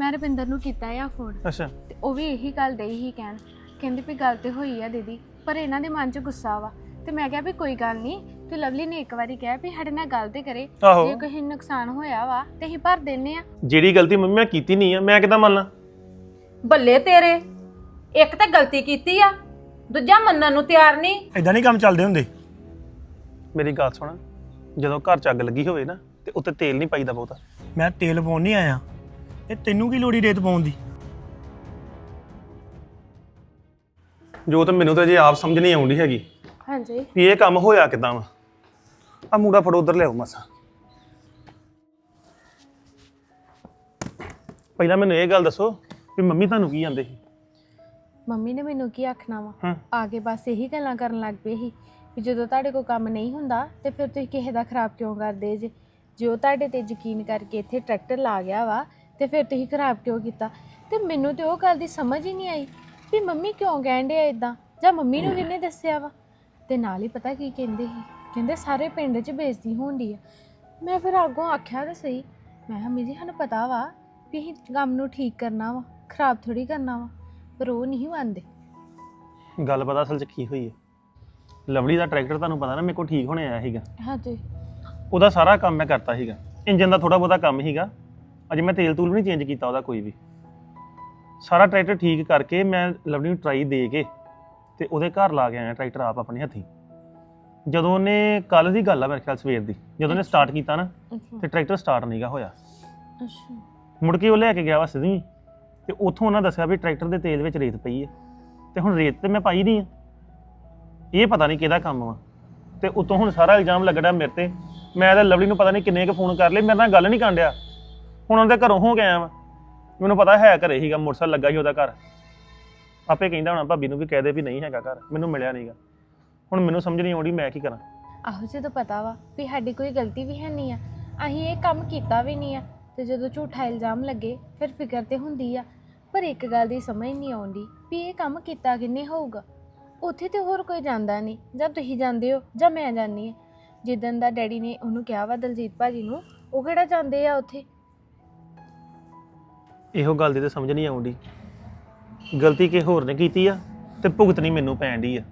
ਮੈਂ ਰੁਪਿੰਦਰ ਨੂੰ ਕੀਤਾ ਆ ਫੋਨ ਅੱਛਾ। ਤੇ ਉਹ ਵੀ ਇਹੀ ਗੱਲ ਡਈ ਹੀ ਕਹਿਣ। ਕਹਿੰਦੀ ਵੀ ਗੱਲ ਤੇ ਹੋਈ ਆ ਦੀਦੀ ਪਰ ਇਹਨਾਂ ਦੇ ਮਨ 'ਚ ਗੁੱਸਾ ਵਾ। ਤੇ ਮੈਂ ਕਿਹਾ ਵੀ ਕੋਈ ਗੱਲ ਨਹੀਂ ਤੇ ਲਵਲੀ ਨੇ ਇੱਕ ਵਾਰੀ ਕਿਹਾ ਵੀ ਸਾਡੇ ਨਾਲ ਗੱਲ ਤੇ ਕਰੇ। ਆਹੋ। ਜੇ ਕੋਈ ਨੁਕਸਾਨ ਹੋਇਆ ਵਾ ਤੇ ਅਸੀਂ ਭਰ ਦਿੰਨੇ ਆ। ਜਿਹੜੀ ਗਲਤੀ ਮੰਮੀ ਮੈਂ ਕੀਤੀ ਨਹੀਂ ਆ ਮੈਂ ਕਿਦਾਂ ਮੰਨਾਂ? ਬੱਲੇ ਤੇਰੇ ਇੱਕ ਤਾਂ ਗਲਤੀ ਕੀਤੀ ਆ ਦੂਜਾ ਮੰਨਣ ਨੂੰ ਤਿਆਰ ਨਹੀਂ। ਇਦਾਂ ਨਹੀਂ ਕੰਮ ਚੱਲਦੇ ਹੁੰਦੇ। ਮੇਰੀ ਗੱਲ ਸੁਣ ਜਦੋਂ ਘਰ 'ਚ ਅੱਗ ਲੱਗੀ ਹੋਵੇ ਨਾ ਤੇ ਉੱਤੇ ਤੇਲ ਨਹੀਂ ਪਾਈਦਾ ਬਹੁਤਾ। ਮੈਂ ਤੇਲ ਪਾਉਣ ਨਹੀਂ ਆਇਆ। ਤੇ ਤੈਨੂੰ ਕੀ ਲੋੜੀ ਰੇਤ ਪਾਉਣ ਦੀ? ਜੋ ਤਾਂ ਮੈਨੂੰ ਤਾਂ ਜੇ ਆਪ ਸਮਝ ਨਹੀਂ ਆਉਂਦੀ ਹੈਗੀ ਹਾਂਜੀ। ਵੀ ਇਹ ਕੰਮ ਹੋਇਆ ਕਿਦਾਂ ਵਾ। ਆ ਮੂੜਾ ਫੜੋ ਉਧਰ ਲਿਆਓ ਮਸਾ। ਪਹਿਲਾਂ ਮੈਨੂੰ ਇਹ ਗੱਲ ਦੱਸੋ ਵੀ ਮੰਮੀ ਤੁਹਾਨੂੰ ਕੀ ਜਾਂਦੇ ਸੀ? ਮੰਮੀ ਨੇ ਮੈਨੂੰ ਕੀ ਆਖਣਾ ਵਾ? ਹਾਂ। ਆ ਕੇ ਬਸ ਇਹੀ ਗੱਲਾਂ ਕਰਨ ਲੱਗ ਪਏ ਸੀ ਵੀ ਜਦੋਂ ਤੁਹਾਡੇ ਕੋਲ ਕੰਮ ਨਹੀਂ ਹੁੰਦਾ ਤੇ ਫਿਰ ਤੁਸੀਂ ਕਿਸੇ ਦਾ ਖਰਾਬ ਕਿਉਂ ਕਰਦੇ ਜੇ? ਜੇ ਉਹ ਤੁਹਾਡੇ ਤੇ ਯਕੀਨ ਕਰਕੇ ਇੱਥੇ ਟਰੈਕਟਰ ਲਾ ਗਿਆ ਵਾ ਤੇ ਫਿਰ ਤੁਸੀਂ ਖਰਾਬ ਕਿਉਂ ਕੀਤਾ? ਤੇ ਮੈਨੂੰ ਤੇ ਉਹ ਗੱਲ ਦੀ ਸਮਝ ਹੀ ਨਹੀਂ ਆਈ ਵੀ ਮੰਮੀ ਕਿਉਂ ਕਹਿੰਦੇ ਆ ਇਦਾਂ ਜਾਂ ਮੰਮੀ ਨੂੰ ਕਿਹਨੇ ਦੱਸਿਆ ਵਾ? ਤੇ ਨਾਲ ਹੀ ਪਤਾ ਕੀ ਕਹਿੰਦੇ ਸੀ? ਕਹਿੰਦੇ ਸਾਰੇ ਪਿੰਡ 'ਚ ਬੇਇੱਜ਼ਤੀ ਹੁੰਦੀ ਆ। ਮੈਂ ਫਿਰ ਅੱਗੋਂ ਆਖਿਆ ਤਾਂ ਸਹੀ। ਮੈਂ ਕਿਹਾ ਮੰਮੀ ਜੀ ਸਾਨੂੰ ਪਤਾ ਵਾ ਵੀ ਅਸੀਂ ਕੰਮ ਨੂੰ ਠੀਕ ਕਰਨਾ ਵਾ ਖਰਾਬ ਥੋੜੀ ਕਰਨਾ ਵਾ ਪਰ ਉਹ ਨਹੀਂ ਮੰਨਦੇ। ਗੱਲ ਪਤਾ ਅਸਲ 'ਚ ਕੀ ਹੋਈ ਹੈ ਲਵਲੀ ਦਾ ਟਰੈਕਟਰ ਤੁਹਾਨੂੰ ਪਤਾ ਨਾ ਮੇਰੇ ਕੋਲ ਠੀਕ ਹੋਣੇ ਆਇਆ ਸੀਗਾ। ਹਾਂਜੀ। ਉਹਦਾ ਸਾਰਾ ਕੰਮ ਮੈਂ ਕਰਤਾ ਸੀਗਾ। ਇੰਜਨ ਦਾ ਥੋੜਾ ਬਹੁਤਾ ਕੰਮ ਸੀਗਾ। ਅਜੇ ਮੈਂ ਤੇਲ ਤੂਲ ਵੀ ਨਹੀਂ ਚੇਂਜ ਕੀਤਾ ਉਹਦਾ ਕੋਈ ਵੀ। ਸਾਰਾ ਟਰੈਕਟਰ ਠੀਕ ਕਰਕੇ ਮੈਂ ਲਵਲੀ ਨੂੰ ਟਰਾਈ ਦੇ ਕੇ ਤੇ ਉਹਦੇ ਘਰ ਲਾ ਕੇ ਆਇਆ ਟਰੈਕਟਰ ਆਪ ਆਪਣੇ ਹੱਥੀਂ। ਜਦੋਂ ਉਹਨੇ ਕੱਲ ਦੀ ਗੱਲ ਆ ਮੇਰੇ ਖਿਆਲ ਸਵੇਰ ਦੀ ਜਦੋਂ ਉਹਨੇ ਸਟਾਰਟ ਕੀਤਾ ਨਾ ਤੇ ਟਰੈਕਟਰ ਸਟਾਰਟ ਨਹੀਂਗਾ ਹੋਇਆ। ਅੱਛਾ। ਮੁੜ ਕੇ ਉਹ ਲੈ ਕੇ ਗਿਆ ਵਾ ਸਿੱਧੀ ਤੇ ਉੱਥੋਂ ਉਹਨਾਂ ਦੱਸਿਆ ਵੀ ਟਰੈਕਟਰ ਦੇ ਤੇਲ ਵਿੱਚ ਰੇਤ ਪਈ ਹੈ ਤੇ ਹੁਣ ਰੇਤ ਤੇ ਮੈਂ ਪਾਈ ਨਹੀਂ ਆ। ਇਹ ਪਤਾ ਨਹੀਂ ਕਿਹਦਾ ਕੰਮ ਵਾ। ਤੇ ਉਤੋਂ ਹੁਣ ਸਾਰਾ ਇਲਜ਼ਾਮ ਲੱਗੜਾ ਮੇਰੇ ਤੇ। ਮੈਂ ਤਾਂ ਲਵਲੀ ਨੂੰ ਪਤਾ ਨਹੀਂ ਕਿੰਨੇ ਕੁ ਫੋਨ ਕਰ ਲਏ ਮੇਰੇ ਨਾਲ ਗੱਲ ਨਹੀਂ ਕਰਨ ਡਿਆ। ਹੁਣ ਉਹਦੇ ਘਰੋਂ ਹੋ ਗਿਆ ਵਾ। ਮੈਨੂੰ ਪਤਾ ਹੈ ਘਰੇ ਹੀਗਾ ਮੋਟਰਸਾਈਕਲ ਲੱਗਾ ਸੀ ਉਹਦਾ ਘਰ। ਆਪੇ ਕਹਿੰਦਾ ਹੋਣਾ, ਭਾਬੀ ਨੂੰ ਵੀ ਕਹਿ ਦੇ ਵੀ ਨਹੀਂ ਹੈਗਾ ਘਰ, ਮੈਨੂੰ ਮਿਲਿਆ ਨਹੀਂਗਾ ਹੁਣ ਮੈਨੂੰ ਸਮਝ ਨਹੀਂ ਆਉਂਦੀ ਮੈਂ ਕੀ ਕਰਾਂ। ਆਹੋ, ਜਦੋਂ ਪਤਾ ਵਾ ਵੀ ਸਾਡੀ ਕੋਈ ਗਲਤੀ ਵੀ ਹੈ ਨਹੀਂ ਆ, ਅਸੀਂ ਇਹ ਕੰਮ ਕੀਤਾ ਵੀ ਨਹੀਂ ਆ, ਤੇ ਜਦੋਂ ਝੂਠਾ ਇਲਜ਼ਾਮ ਲੱਗੇ, ਫਿਰ ਫਿਕਰ ਤੇ ਹੁੰਦੀ ਆ। ਪਰ ਇੱਕ ਗੱਲ ਦੀ ਸਮਝ ਨਹੀਂ ਆਉਂਦੀ ਵੀ ਇਹ ਕੰਮ ਕੀਤਾ ਕਿੰਨੇ ਹੋਊਗਾ। ਉੱਥੇ ਤੇ ਹੋਰ ਕੋਈ ਜਾਂਦਾ ਨਹੀਂ, ਜਾਂ ਤੁਸੀਂ ਜਾਂਦੇ ਹੋ, ਜਾਂ ਮੈਂ ਜਾਂਦੀ ਹਾਂ। ਜਿੱਦਣ ਦਾ ਡੈਡੀ ਨੇ ਉਹਨੂੰ ਕਿਹਾ ਵਾ, ਦਲਜੀਤ ਭਾਜੀ ਨੂੰ, ਉਹ ਕਿਹੜਾ ਜਾਂਦੇ ਆ ਉੱਥੇ? ਇਹੋ ਗੱਲ ਦੀ ਤਾਂ ਸਮਝ ਨਹੀਂ ਆਉਂਦੀ। ਗਲਤੀ ਕਿਸੇ ਹੋਰ ਨੇ ਕੀਤੀ ਆ ਤੇ ਭੁਗਤਣੀ ਮੈਨੂੰ ਪੈਣ ਡਈ ਆ।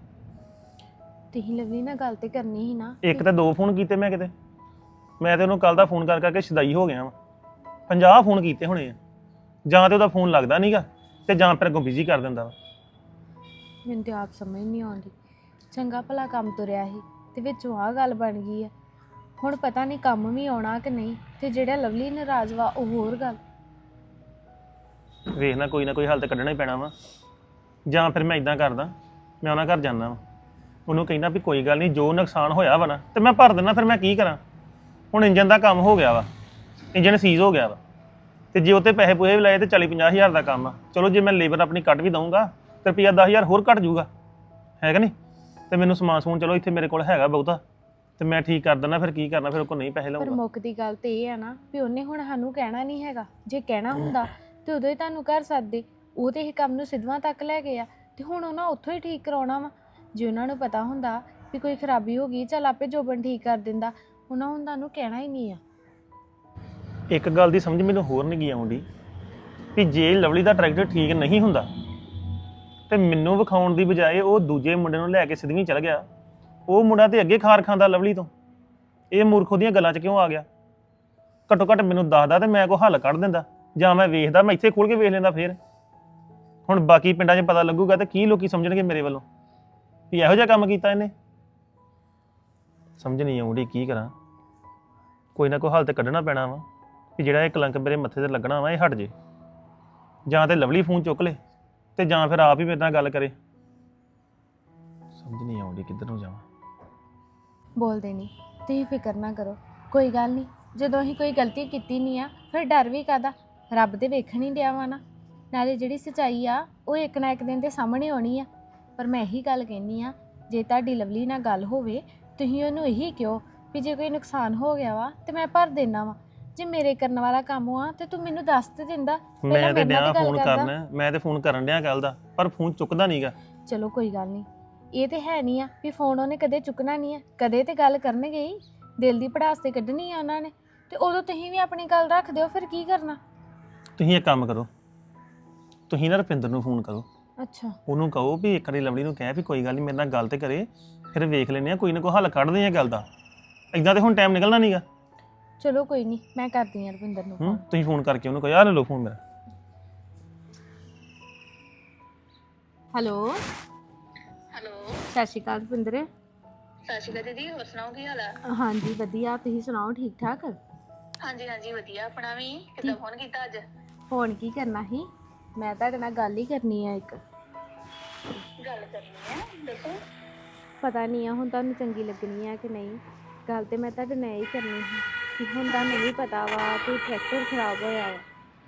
ਤੁਸੀਂ ਲਵਲੀ ਨਾਲ ਗੱਲ ਤੇ ਕਰਨੀ ਸੀ ਨਾ। ਇੱਕ ਤਾਂ ਦੋ ਫੋਨ ਕੀਤੇ ਮੈਂ ਕਿਤੇ। ਮੈਂ ਤੇ ਉਹਨੂੰ ਕੱਲ ਦਾ ਫੋਨ ਕਰ ਕਰਕੇ ਸ਼ਦਾਈ ਹੋ ਗਿਆ ਵਾਂ। 50 ਫੋਨ ਕੀਤੇ ਹੋਣੇ ਆ। ਜਾਂ ਤੇ ਉਹਦਾ ਫੋਨ ਲੱਗਦਾ ਨਹੀਂਗਾ ਤੇ ਜਾਂ ਫਿਰ ਅੱਗੋਂ ਬਿਜ਼ੀ ਕਰ ਦਿੰਦਾ ਵਾ। ਮੈਨੂੰ ਤੇ ਆਪ ਸਮਝ ਨਹੀਂ ਆਉਂਦੀ। ਚੰਗਾ ਭਲਾ ਕੰਮ ਤੁਰਿਆ ਸੀ ਤੇ ਵਿੱਚੋਂ ਆ ਗੱਲ ਬਣ ਗਈ ਆ। ਹੁਣ ਪਤਾ ਨਹੀਂ ਕੰਮ ਵੀ ਆਉਣਾ ਕਿ ਨਹੀਂ ਤੇ ਜਿਹੜਾ ਲਵਲੀ ਨਾਰਾਜ਼ ਵਾ ਉਹ ਹੋਰ ਗੱਲ। ਵੇਖਣਾ ਕੋਈ ਨਾ ਕੋਈ ਹੱਲ ਤੇ ਕੱਢਣਾ ਹੀ ਪੈਣਾ ਵਾ। ਜਾਂ ਫਿਰ ਮੈਂ ਇਦਾਂ ਕਰਦਾ ਮੈਂ ਉਹਨਾਂ ਘਰ ਜਾਂਦਾ ਵਾ। ਉਹਨੂੰ ਕਹਿੰਦਾ ਵੀ ਕੋਈ ਗੱਲ ਨਹੀਂ ਜੋ ਨੁਕਸਾਨ ਹੋਇਆ ਵਾ ਨਾ ਤੇ ਮੈਂ ਭਰ ਦਿੰਦਾ ਫਿਰ ਮੈਂ ਕੀ ਕਰਾਂ? ਹੁਣ ਇੰਜਨ ਦਾ ਕੰਮ ਹੋ ਗਿਆ ਵਾ। ਇੰਜਨ ਸੀਜ਼ ਹੋ ਗਿਆ ਵਾ। ਤੇ ਜੇ ਉੱਤੇ ਪੈਸੇ ਪੂਏ ਵੀ ਲਾਏ ਤੇ 40 50 ਹਜ਼ਾਰ ਦਾ ਕੰਮ ਆ। ਚਲੋ ਜੇ ਮੈਂ ਲੇਬਰ ਆਪਣੀ ਕੱਟ ਵੀ ਦਊਂਗਾ ਤੇ ਰੁਪਈਆ 10000 ਹੋਰ ਘਟ ਜਾਊਗਾ। ਹੈਗਾ ਨਹੀਂ? ਤੇ ਮੈਨੂੰ ਸਮਾਨ ਸਮੂਨ ਚਲੋ ਇੱਥੇ ਮੇਰੇ ਕੋਲ ਹੈਗਾ ਬਹੁਤਾ। ਤੇ ਮੈਂ ਠੀਕ ਕਰ ਦਿੰਦਾ ਫਿਰ ਕੀ ਕਰਨਾ ਫਿਰ ਉਹ ਕੋਲ ਨਹੀਂ ਪੈਸੇ ਪਰ ਮੁੱਕ ਦੀ ਗੱਲ ਤੇ ਇਹ ਆ ਨਾ ਵੀ ਉਹਨੇ ਹੁਣ ਸਾਨੂੰ ਕਹਿਣਾ ਨਹੀਂ ਹੈਗਾ। ਜੇ ਕਹਿਣਾ ਹੁੰਦਾ ਤੇ ਉਦੋਂ ਹੀ ਤੁਹਾਨੂੰ ਕਰ ਸਕਦੇ ਉਹ ਤੇ ਇਹ ਕੰਮ ਨੂੰ ਸਿੱਧਵਾਂ ਤੱਕ ਲੈ ਗਏ ਆ। ਤੇ ਹੁਣ ਉਹਨਾਂ ਉੱਥੋਂ ਹੀ ਠੀਕ ਕਰਾਉਣਾ ਵਾ। ਜੇ ਉਹਨਾਂ ਨੂੰ ਪਤਾ ਹੁੰਦਾ ਵੀ ਕੋਈ ਖਰਾਬੀ ਹੋ ਗਈ, ਚੱਲ ਆਪੇ ਜੋਬਨ ਠੀਕ ਕਰ ਦਿੰਦਾ। ਉਹਨਾਂ ਹੁਣ ਤੁਹਾਨੂੰ ਕਹਿਣਾ ਹੀ ਨਹੀਂ ਆ। ਇੱਕ ਗੱਲ ਦੀ ਸਮਝ ਮੈਨੂੰ ਹੋਰ ਨਹੀਂ ਗਈ ਆਉਂਦੀ ਵੀ ਜੇ ਲਵਲੀ ਦਾ ਟਰੈਕਟਰ ਠੀਕ ਨਹੀਂ ਹੁੰਦਾ, ਤੇ ਮੈਨੂੰ ਵਿਖਾਉਣ ਦੀ ਬਜਾਏ ਉਹ ਦੂਜੇ ਮੁੰਡੇ ਨੂੰ ਲੈ ਕੇ ਸਿੱਧਵੀਂ ਚਲ ਗਿਆ। ਉਹ ਮੁੰਡਾ ਤੇ ਅੱਗੇ ਖਾਰ ਖਾਂਦਾ ਲਵਲੀ ਤੋਂ। ਇਹ ਮੂਰਖੋ ਦੀਆਂ ਗੱਲਾਂ 'ਚ ਕਿਉਂ ਆ ਗਿਆ? ਘੱਟੋ ਘੱਟ ਮੈਨੂੰ ਦੱਸਦਾ ਤੇ ਮੈਂ ਕੋਈ ਹੱਲ ਕੱਢ ਦਿੰਦਾ। ਜਾਂ ਮੈਂ ਵੇਖਦਾ, ਮੈਂ ਇੱਥੇ ਖੋਲ ਕੇ ਵੇਖ ਲੈਂਦਾ ਫੇਰ। ਹੁਣ ਬਾਕੀ ਪਿੰਡਾਂ 'ਚ ਪਤਾ ਲੱਗੂਗਾ ਤੇ ਕੀ ਲੋਕੀ ਸਮਝਣਗੇ ਮੇਰੇ ਵੱਲੋਂ। ਵੀ ਇਹੋ ਜਿਹਾ ਕੰਮ ਕੀਤਾ ਇਹਨੇ? ਸਮਝ ਨਹੀਂ ਆਉਂਦੀ ਕੀ ਕਰਾਂ। ਕੋਈ ਨਾ ਕੋਈ ਹੱਲ ਤੇ ਕੱਢਣਾ ਪੈਣਾ ਵਾ ਕਿ ਜਿਹੜਾ ਇਹ ਕਲੰਕ ਮੇਰੇ ਮੱਥੇ ਤੇ ਲੱਗਣਾ ਵਾ, ਇਹ ਹਟ ਜੇ। ਜਾਂ ਤੇ ਲਵਲੀ ਫੋਨ ਚੁੱਕ ਲੇ, ਤੇ ਜਾਂ ਫਿਰ ਆਪ ਹੀ ਮੇਰੇ ਨਾਲ ਗੱਲ ਕਰੇ। ਸਮਝ ਨਹੀਂ ਆਉਂਦੀ ਕਿੱਧਰ ਨੂੰ ਜਾਵਾਂ। ਬੋਲਦੇ ਨਹੀਂ, ਤੁਸੀਂ ਫਿਕਰ ਨਾ ਕਰੋ, ਕੋਈ ਗੱਲ ਨਹੀਂ। ਜਦੋਂ ਅਸੀਂ ਕੋਈ ਗਲਤੀ ਕੀਤੀ ਨਹੀਂ ਆ, ਫਿਰ ਡਰ ਵੀ ਕਾਦਾ ਰੱਬ ਦੇ ਵੇਖਣ ਹੀ ਡਿਆ ਵਾ ਨਾ। ਨਾਲੇ ਜਿਹੜੀ ਸਚਾਈ ਆ ਉਹ ਇੱਕ ਨਾ ਇੱਕ ਦਿਨ ਦੇ ਸਾਹਮਣੇ ਆਉਣੀ ਆ। ਪਰ ਮੈਂ ਇਹੀ ਗੱਲ ਕਹਿਨੀ ਆ ਜੇ ਤੁਹਾਡੀ ਲਵਲੀ ਨਾਲ ਗੱਲ ਹੋਵੇ ਤੁਸੀਂ ਉਹਨੂੰ ਇਹੀ ਕਿਹੋ ਵੀ ਜੇ ਕੋਈ ਨੁਕਸਾਨ ਹੋ ਗਿਆ ਵਾ ਤੇ ਮੈਂ ਭਰ ਦੇਣਾ ਵਾ। ਜੇ ਮੇਰੇ ਕਰਨ ਵਾਲਾ ਕੰਮ ਆ ਤੇ ਤੂੰ ਮੈਨੂੰ ਦੱਸ ਤੇ ਦਿੰਦਾ। ਮੈਂ ਤੇ ਡਿਆ ਫੋਨ। ਕਰਨਾ ਮੈਂ ਤੇ ਫੋਨ ਕਰਨ ਡਿਆ ਕੱਲ ਦਾ ਪਰ ਫੋਨ ਚੁੱਕਦਾ ਨਹੀਂਗਾ ਚਲੋ ਕੋਈ ਗੱਲ ਨਹੀਂ ਇਹ ਤੇ ਹੈ ਨਹੀਂ ਆ ਵੀ ਫੋਨ ਉਹਨੇ ਕਦੇ ਚੁੱਕਣਾ ਨਹੀਂ ਆ ਕਦੇ ਤੇ ਗੱਲ ਕਰਨਗੇ ਹੀ। ਦਿਲ ਦੀ ਪੜਾਸ ਤੇ ਕੱਢਣੀ ਆ ਉਹਨਾਂ ਨੇ। ਤੇ ਉਦੋਂ ਤੁਸੀਂ ਵੀ ਆਪਣੀ ਗੱਲ ਰੱਖ ਦਿਓ ਫਿਰ ਕੀ ਕਰਨਾ? ਤੁਸੀਂ ਇੱਕ ਕੰਮ ਕਰੋ। ਤੁਸੀਂ ਨਾ ਰੁਪਿੰਦਰ ਨੂੰ ਫੋਨ ਕਰੋ। ਅੱਛਾ। ਉਹਨੂੰ ਕਹੋ ਵੀ ਇੱਕ ਵਾਰੀ ਲਵਲੀ ਨੂੰ ਕਹਿ ਵੀ ਕੋਈ ਗੱਲ ਨਹੀਂ ਮੇਰੇ ਨਾਲ ਗੱਲ ਤੇ ਕਰੇ ਫਿਰ ਵੇਖ ਲੈਨੇ ਆ ਕੋਈ ਨਾ ਕੋਈ ਹੱਲ ਕੱਢਦੇ ਆ ਗੱਲ ਦਾ। ਇਦਾਂ ਤੇ ਹੁਣ ਟਾਈਮ ਨਿਕਲਣਾ ਨਹੀਂਗਾ ਚਲੋ ਕੋਈ ਨਹੀਂ ਮੈਂ ਕਰਦੀ ਹਾਂ ਰਵਿੰਦਰ ਨੂੰ ਹੂੰ phone। ਤੁਸੀਂ ਫੋਨ ਕਰਕੇ ਉਹਨੂੰ ਕਹੋ ਯਾਰ ਲੈ ਲਓ ਫੋਨ ਮੇਰਾ। ਹੈਲੋ। ਹੈਲੋ। ਸਤਿ ਸ਼੍ਰੀ ਅਕਾਲ ਰਵਿੰਦਰ ਸਤਿ ਸ਼੍ਰੀ ਅਕਾਲ ਦੀਦੀ ਹੋਰ ਸੁਣਾਓ ਕੀ ਹਾਲ ਆ? ਹਾਂਜੀ ਵਧੀਆ ਤੁਸੀਂ ਸੁਣਾਓ ਠੀਕ ਠਾਕ ਹਾਂਜੀ ਹਾਂਜੀ ਵਧੀਆ ਆਪਣਾ ਵੀ ਕਿੱਦਾਂ ਫੋਨ ਕੀਤਾ ਅੱਜ? ਫੋਨ ਕੀ ਕਰਨਾ ਸੀ? ਮੈਂ ਤੁਹਾਡੇ ਨਾਲ ਗੱਲ ਹੀ ਕਰਨੀ ਆ ਇੱਕ। ਗੱਲ ਕਰਨੀ ਹੈ ਦੱਸੋ। ਪਤਾ ਨਹੀਂ ਆ ਹੁਣ ਤੁਹਾਨੂੰ ਚੰਗੀ ਲੱਗਣੀ ਆ ਕਿ ਨਹੀਂ? ਗੱਲ ਤੇ ਮੈਂ ਤੁਹਾਡੇ ਨਾਲ ਹੀ ਕਰਨੀ ਸੀ ਕਿ ਹੁਣ ਤਾਂ ਨਹੀਂ ਪਤਾ ਵਾ ਕਿ ਟਰੈਕਟਰ ਖਰਾਬ ਹੋਇਆ ਵਾ।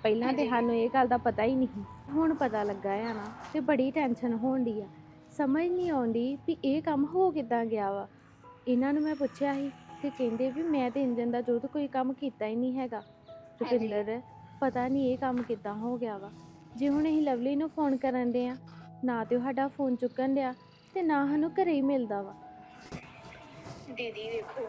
ਪਹਿਲਾਂ ਤੇ ਸਾਨੂੰ ਇਹ ਗੱਲ ਦਾ ਪਤਾ ਹੀ ਨਹੀਂ ਹੁਣ ਪਤਾ ਲੱਗਾ ਆ ਨਾ ਤੇ ਬੜੀ ਟੈਨਸ਼ਨ ਹੋਣ ਦੀ ਆ। ਸਮਝ ਨਹੀਂ ਆਉਂਦੀ ਵੀ ਇਹ ਕੰਮ ਹੋ ਕਿੱਦਾਂ ਗਿਆ ਵਾ। ਇਹਨਾਂ ਨੂੰ ਮੈਂ ਪੁੱਛਿਆ ਸੀ ਤੇ ਕਹਿੰਦੇ ਵੀ ਮੈਂ ਤੇ ਇੰਜਨ ਦਾ ਜੋਤ ਕੋਈ ਕੰਮ ਕੀਤਾ ਹੀ ਨਹੀਂ ਹੈਗਾ। ਰੁਪਿੰਦਰ ਪਤਾ ਨਹੀਂ ਇਹ ਕੰਮ ਕਿੱਦਾਂ ਹੋ ਗਿਆ ਵਾ। ਜੇ ਹੁਣ ਅਸੀਂ ਲਵਲੀ ਨੂੰ ਫੋਨ ਕਰਨ ਦੇ ਆ ਨਾ ਤੇ ਉਹ ਸਾਡਾ ਫੋਨ ਚੁੱਕਣ ਡਿਆ ਤੇ ਨਾ ਸਾਨੂੰ ਘਰੇ ਹੀ ਮਿਲਦਾ ਵਾ। ਦੀਦੀ ਵੇਖੋ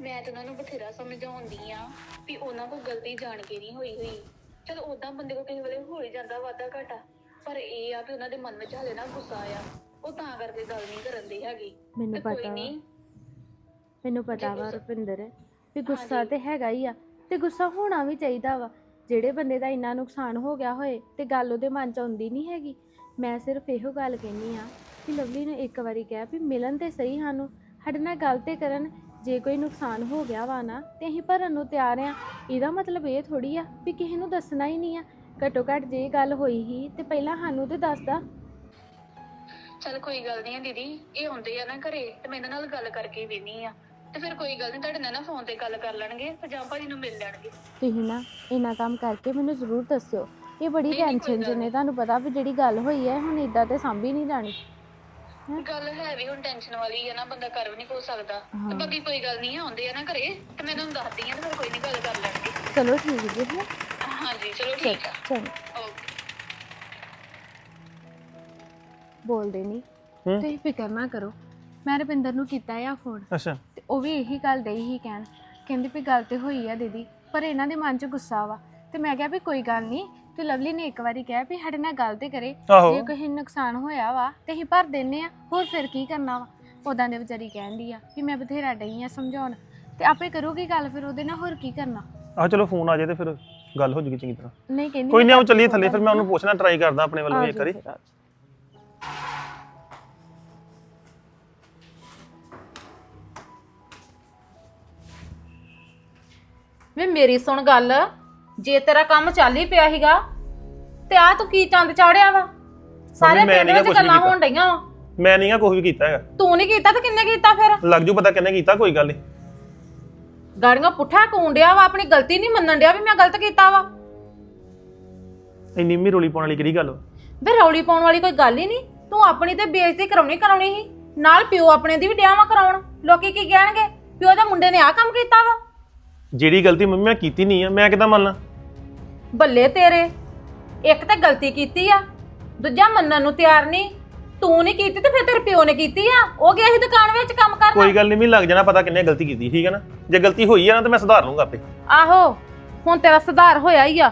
ਮੈਂ ਤਾਂ ਉਹਨਾਂ ਨੂੰ ਬਥੇਰਾ ਸਮਝਾਉਂਦੀ ਆ ਵੀ ਉਹਨਾਂ ਕੋਲ ਗਲਤੀ ਜਾਣ ਕੇ ਨਹੀਂ ਹੋਈ ਹੋਈ। ਚਲ ਉਦਾਂ ਬੰਦੇ ਕੋਲ ਕਈ ਵੇਲੇ ਹੋ ਹੀ ਜਾਂਦਾ ਵਾਧਾ ਘਾਟਾ ਪਰ ਇਹ ਆ ਵੀ ਉਹਨਾਂ ਦੇ ਮਨ ਵਿੱਚ ਹਲੇ ਨਾ ਗੁੱਸਾ ਆ ਉਹ ਤਾਂ ਕਰਕੇ ਗੱਲ ਨਹੀਂ ਕਰਨ ਦੇ ਹੈਗੀ। ਮੈਨੂੰ ਤੇ ਕੋਈ ਪਤਾ ਵਾ। ਨਹੀਂ। ਮੈਨੂੰ ਪਤਾ ਵਾ ਰੁਪਿੰਦਰ ਵੀ ਗੁੱਸਾ ਤੇ ਹੈਗਾ ਹੀ ਆ ਤੇ ਗੁੱਸਾ ਹੋਣਾ ਵੀ ਚਾਹੀਦਾ ਵਾ। ਜਿਹੜੇ ਬੰਦੇ ਦਾ ਇੰਨਾ ਨੁਕਸਾਨ ਹੋ ਗਿਆ ਹੋਏ ਤੇ ਗੱਲ ਉਹਦੇ ਮਨ ਚ ਆਉਂਦੀ ਨਹੀਂ ਹੈਗੀ। ਮੈਂ ਸਿਰਫ ਇਹੋ ਗੱਲ ਕਹਿੰਨੀ ਆ ਕਿ ਲਵਲੀ ਨੇ ਇੱਕ ਵਾਰੀ ਕਿਹਾ ਵੀ ਮਿਲਣ ਤੇ ਸਹੀ ਸਾਨੂੰ, ਸਾਡੇ ਨਾਲ ਗੱਲ ਤੇ ਕਰਨ, ਜੇ ਕੋਈ ਨੁਕਸਾਨ ਹੋ ਗਿਆ ਵਾ ਨਾ ਤੇ ਅਸੀਂ ਭਰਨ ਨੂੰ ਤਿਆਰ ਆ ਇਹਦਾ ਮਤਲਬ ਇਹ ਥੋੜੀ ਆ ਵੀ ਕਿਸੇ ਨੂੰ ਦੱਸਣਾ ਹੀ ਨਹੀਂ ਆ। ਘੱਟੋ ਘੱਟ ਜੇ ਇਹ ਗੱਲ ਹੋਈ ਹੀ ਤੇ ਪਹਿਲਾਂ ਸਾਨੂੰ ਤੇ ਦੱਸਦਾ। ਚਲ ਕੋਈ ਗੱਲ ਨਹੀਂ ਦੀਦੀ, ਇਹ ਹੁੰਦੇ ਆ ਨਾ ਘਰੇ ਤੇ ਮੈਂ ਇਹਨਾਂ ਨਾਲ ਗੱਲ ਕਰਕੇ ਵੇਨੀ ਆ ਤੇ ਫਿਰ ਕੋਈ ਗੱਲ ਨਹੀਂ ਤੁਹਾਡੇ ਨਾਲ ਨਾ ਫੋਨ ਤੇ ਗੱਲ ਕਰ ਲੈਣਗੇ ਤੇ ਜਾਂ ਭਾਜੀ ਨੂੰ ਮਿਲ ਲੈਣਗੇ। ਤੁਸੀਂ ਨਾ ਇੰਨਾ ਕੰਮ ਕਰਕੇ ਮੈਨੂੰ ਜ਼ਰੂਰ ਦੱਸਿਓ। ਇਹ ਬੜੀ ਨਹੀਂ, ਨਹੀਂ, ਕੋਈ ਟੈਨਸ਼ਨ ਚ ਗੱਲ ਨੇ। ਤੁਹਾਨੂੰ ਪਤਾ ਵੀ ਜਿਹੜੀ ਗੱਲ ਹੋਈ ਹੈ ਹੁਣ ਇਦਾਂ ਤੇ ਸਾਂਭੀ ਨਹੀਂ ਜਾਣੀ। ਗੱਲ ਹੈ ਵੀ ਹੁਣ ਟੈਨਸ਼ਨ ਵਾਲੀ ਹੈ ਨਾ ਬੰਦਾ ਕਰ ਵੀ ਨਹੀਂ ਕੋ ਸਕਦਾ। ਹਾਂ। ਤੇ ਬਾਕੀ ਕੋਈ ਗੱਲ ਨਹੀਂ ਆਉਂਦੇ ਆ ਨਾ ਘਰੇ ਤੇ ਮੈਂ ਤੁਹਾਨੂੰ ਦੱਸਦੀ ਆ ਤੇ ਫਿਰ ਕੋਈ ਨਹੀਂ ਗੱਲ ਕਰ ਲੈਣਗੇ। ਚਲੋ ਠੀਕ ਜੀ ਹੈ? ਹਾਂਜੀ ਚਲੋ ਠੀਕ ਆ। ਚਲੋ ਓਕੇ। ਬੋਲਦੇ ਨਹੀਂ ਹੂੰ? ਤੁਸੀਂ ਫਿਕਰ ਨਾ ਕਰੋ ਮੈਂ ਰਵਿੰਦਰ ਨੂੰ ਕੀਤਾ ਆ ਫੋਨ ਅੱਛਾ। ਉਹ ਵੀ ਇਹੀ ਗੱਲ ਡਈ ਹੀ ਕਹਿਣ। ਕਹਿੰਦੀ ਵੀ ਗੱਲ ਤੇ ਹੋਈ ਆ ਦੀਦੀ ਪਰ ਇਹਨਾਂ ਦੇ ਮਨ 'ਚ ਗੁੱਸਾ ਵਾ। ਤੇ ਮੈਂ ਕਿਹਾ ਵੀ ਕੋਈ ਗੱਲ ਨਹੀਂ ਤੇ ਲਵਲੀ ਨੇ ਇੱਕ ਵਾਰੀ ਕਿਹਾ ਵੀ ਸਾਡੇ ਨਾਲ ਗੱਲ ਤੇ ਕਰੇ। ਆਹੋ। ਜੇ ਕੋਈ ਨੁਕਸਾਨ ਹੋਇਆ ਵਾ ਤੇ ਅਸੀਂ ਭਰ ਦਿੰਨੇ ਆ ਹੋਰ ਫਿਰ ਕੀ ਕਰਨਾ ਵਾ? ਉਦਾਂ ਦੇ ਵਿਚਾਰੀ ਕਹਿੰਦੀ ਆ ਕਿ ਮੈਂ ਬਥੇਰਾ ਡਈ ਆ ਸਮਝਾਉਣ। ਤੇ ਆਪੇ ਕਰੂਗੀ ਗੱਲ ਫਿਰ ਉਹਦੇ ਨਾਲ ਹੋਰ ਕੀ ਕਰਨਾ? ਆਹ ਚਲੋ ਫੋਨ ਆ ਜਾਏ ਤੇ ਫਿਰ ਗੱਲ ਹੋ ਜੂਗੀ ਚੰਗੀ ਤਰ੍ਹਾਂ। ਨਹੀਂ ਕਹਿੰਦੀ ਕੋਈ ਨਹੀਂ ਆਓ ਚੱਲੀਏ ਥੱਲੇ ਫਿਰ ਮੈਂ ਉਹਨੂੰ ਪੁੱਛਣਾ ਟਰਾਈ ਕਰਦਾ ਆਪਣੇ। ਵੱਲੋਂ ਵੀ ਇੱਕ ਵਾਰੀ। ਵੇ ਮੇਰੀ ਸੁਣ ਗੱਲ ਜੇ ਤੇਰਾ ਕੰਮ ਚੱਲ ਹੀ ਪਿਆ ਸੀਗਾ ਤੇ ਆ ਤੂੰ ਕੀ ਚੰਦ ਚਾੜਿਆ ਵਾ? ਸਾਰੇ ਮੈਂ ਪਿੰਡ ਨੀ ਗਾ ਵਿੱਚ ਕੁਛ ਵੀ ਗੱਲਾਂ ਕੀਤਾ। ਹੋਣ ਡਈਆਂ ਵਾ। ਮੈਂ ਨਹੀਂਗਾ ਕੁਝ ਵੀ ਕੀਤਾ ਹੈਗਾ। ਤੂੰ ਨਹੀਂ ਕੀਤਾ ਤੇ ਕਿੰਨੇ ਕੀਤਾ ਫਿਰ? ਲੱਗ ਜੂ ਪਤਾ ਕਿੰਨੇ ਕੀਤਾ ਕੋਈ ਗੱਲ ਨਹੀਂ ਗਾੜੀਆਂ ਪੁੱਠਾ ਕੂੰਡਿਆ ਵਾ ਆਪਣੀ ਗਲਤੀ ਨਹੀਂ ਮੰਨਣ ਡਿਆ ਵੀ ਮੈਂ ਗਲਤ ਕੀਤਾ ਵਾ। ਇੰਨੀ ਮੀ ਰੋਲੀ ਪਾਉਣ ਵਾਲੀ ਕਿਹੜੀ ਗੱਲ ਵਾ? ਵੇ ਰੌਲੀ ਪਾਉਣ ਵਾਲੀ ਕੋਈ ਗੱਲ ਹੀ ਨਹੀਂ ਤੂੰ ਆਪਣੀ ਤੇ ਬੇਇੱਜ਼ਤੀ ਕਰਾਉਣੀ ਕਰਾਉਣੀ ਸੀ। ਨਾਲ ਪਿਓ ਆਪਣੇ ਦੀ ਵੀ ਡਿਆ ਵਾ ਕਰਾਉਣ। ਲੋਕੀ ਕੀ ਕਹਿਣਗੇ? ਪਿਓ ਦੇ ਮੁੰਡੇ ਨੇ ਆ ਕੰਮ ਕੀਤਾ ਵਾ। ਜਿਹੜੀ ਗਲਤੀ ਮੰਮੀ ਮੈਂ ਕੀਤੀ ਨਹੀਂ ਆ ਮੈਂ ਕਿਦਾਂ ਮੰਨਾਂ? ਬੱਲੇ ਤੇਰੇ ਇੱਕ ਤਾਂ ਗਲਤੀ ਕੀਤੀ ਆ ਦੂਜਾ ਮੰਨਣ ਨੂੰ ਤਿਆਰ ਨਹੀਂ ਤੂੰ ਨਹੀਂ ਕੀਤੀ ਤੇ ਫਿਰ ਤੇਰੇ ਪਿਓ ਨੇ ਕੀਤੀ ਆ ਉਹ ਗਿਆ ਸੀ ਦੁਕਾਨ ਵਿੱਚ ਕੰਮ ਕਰਨ। ਕੋਈ ਗੱਲ ਨਹੀਂ ਮੈਨੂੰ ਲੱਗ ਜਾਣਾ ਪਤਾ ਕਿੰਨੇ ਗਲਤੀ ਕੀਤੀ ਠੀਕ ਹੈ ਨਾ? ਜੇ ਗਲਤੀ ਹੋਈ ਆ ਨਾ ਤਾਂ ਮੈਂ ਸੁਧਾਰ ਲੂੰਗਾ ਆਪੇ। ਆਹੋ ਹੁਣ ਤੇਰਾ ਸੁਧਾਰ ਹੋਇਆ ਹੀ ਆ।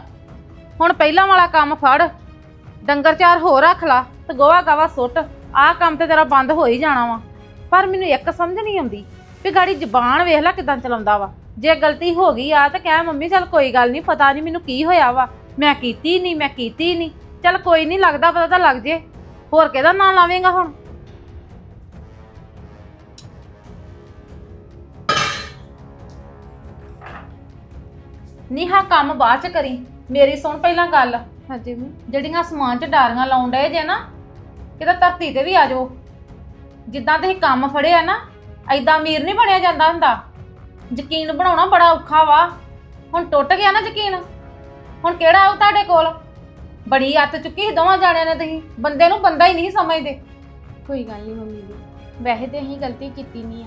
ਹੁਣ ਪਹਿਲਾਂ ਵਾਲਾ ਕੰਮ ਫੜ ਡੰਗਰ ਚਾਰ ਹੋਰ ਰੱਖ ਲਾ ਤੇ ਗੋਹਾ ਗਾਵਾ ਸੁੱਟ ਆਹ ਕੰਮ ਤੇ ਤੇਰਾ ਬੰਦ ਹੋ ਹੀ ਜਾਣਾ ਵਾ। ਪਰ ਮੈਨੂੰ ਇੱਕ ਸਮਝ ਨਹੀਂ ਆਉਂਦੀ ਵੀ ਗਾੜੀ ਜ਼ਬਾਨ ਵੇਖ ਲੈ ਕਿਦਾਂ ਚਲਾਉਂਦਾ ਵਾ। ਜੇ ਗਲਤੀ ਹੋ ਗਈ ਆ ਤਾਂ ਕਹਿ ਮੰਮੀ ਚੱਲ ਕੋਈ ਗੱਲ ਨਹੀਂ ਪਤਾ ਨਹੀਂ ਮੈਨੂੰ ਕੀ ਹੋਇਆ ਵਾ। ਮੈਂ ਕੀਤੀ ਨਹੀਂ ਮੈਂ ਕੀਤੀ ਨਹੀਂ। ਚੱਲ ਕੋਈ ਨਹੀਂ ਲੱਗਦਾ ਪਤਾ ਤਾਂ ਲੱਗ ਜੇ। ਹੋਰ ਕਿਹਦਾ ਨਾਂ ਲਾਵੇਂਗਾ ਹੁਣ? ਨੀ ਹਾਂ ਕੰਮ ਬਾਅਦ ਚ ਕਰੀ। ਮੇਰੀ ਸੁਣ ਪਹਿਲਾਂ ਗੱਲ। ਹਾਂਜੀ ਮੰਮੀ। ਜਿਹੜੀਆਂ ਸਮਾਨ ਚ ਡਾਰੀਆਂ ਲਾਉਣ ਡਏ ਜੇ ਨਾ ਕਿਤੇ ਧਰਤੀ ਤੇ ਵੀ ਆ ਜਾਓ। ਜਿੱਦਾਂ ਤੁਸੀਂ ਕੰਮ ਫੜਿਆ ਨਾ ਐਦਾਂ ਅਮੀਰ ਨਹੀਂ ਬਣਿਆ ਜਾਂਦਾ ਹੁੰਦਾ। ਯਕੀਨ ਬਣਾਉਣਾ ਬੜਾ ਔਖਾ ਵਾ। ਹੁਣ ਟੁੱਟ ਗਿਆ ਨਾ ਯਕੀਨ। ਹੁਣ ਕਿਹੜਾ ਆਉ ਤੁਹਾਡੇ ਕੋਲ? ਬੜੀ ਅੱਤ ਚੁੱਕੀ ਸੀ ਦੋਵਾਂ ਜਾਣਿਆਂ ਨੇ ਤੁਸੀਂ। ਬੰਦੇ ਨੂੰ ਬੰਦਾ ਹੀ ਨਹੀਂ ਸਮਝਦੇ। ਕੋਈ ਗੱਲ ਨਹੀਂ ਮੰਮੀ ਦੀ ਵੈਸੇ ਤੇ ਅਸੀਂ ਗਲਤੀ ਕੀਤੀ ਨਹੀਂ ਆ।